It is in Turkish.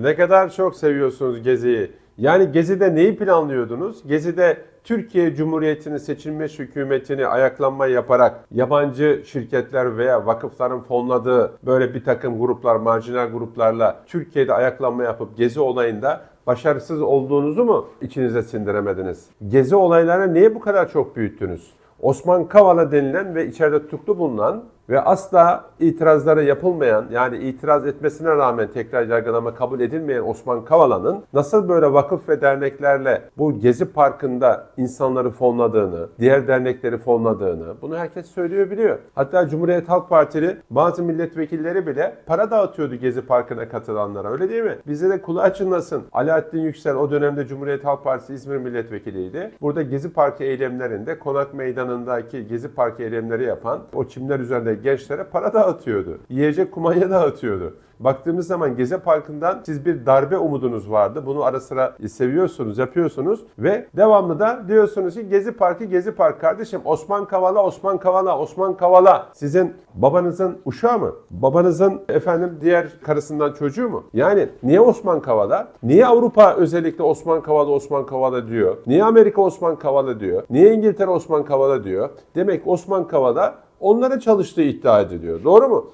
Ne kadar çok seviyorsunuz Gezi'yi. Yani Gezi'de neyi planlıyordunuz? Gezi'de Türkiye Cumhuriyeti'nin seçilmiş hükümetini ayaklanma yaparak yabancı şirketler veya vakıfların fonladığı böyle bir takım gruplar, marjinal gruplarla Türkiye'de ayaklanma yapıp Gezi olayında başarısız olduğunuzu mu içinize sindiremediniz? Gezi olaylarını niye bu kadar çok büyüttünüz? Osman Kavala denilen ve içeride tutuklu bulunan ve asla itirazlara yapılmayan yani itiraz etmesine rağmen tekrar yargılama kabul edilmeyen Osman Kavala'nın nasıl böyle vakıf ve derneklerle bu Gezi Parkı'nda insanları fonladığını, diğer dernekleri fonladığını bunu herkes söylüyor biliyor. Hatta Cumhuriyet Halk Partili bazı milletvekilleri bile para dağıtıyordu Gezi Parkı'na katılanlara öyle değil mi? Bize de kulağı çınlasın. Alaaddin Yüksel o dönemde Cumhuriyet Halk Partisi İzmir milletvekiliydi. Burada Gezi Parkı eylemlerinde Konak Meydanı'ndaki Gezi Parkı eylemleri yapan o çimler üzerinde gençlere para dağıtıyordu. Yiyecek kumanya dağıtıyordu. Baktığımız zaman Gezi Parkı'ndan siz bir darbe umudunuz vardı. Bunu ara sıra seviyorsunuz, yapıyorsunuz ve devamlı da diyorsunuz ki Gezi Parkı, Gezi Park kardeşim. Osman Kavala, Osman Kavala, Osman Kavala. Sizin babanızın uşağı mı? Babanızın efendim diğer karısından çocuğu mu? Yani niye Osman Kavala? Niye Avrupa özellikle Osman Kavala, Osman Kavala diyor? Niye Amerika Osman Kavala diyor? Niye İngiltere Osman Kavala diyor? Demek Osman Kavala onlara çalıştığı iddia ediliyor. Doğru mu?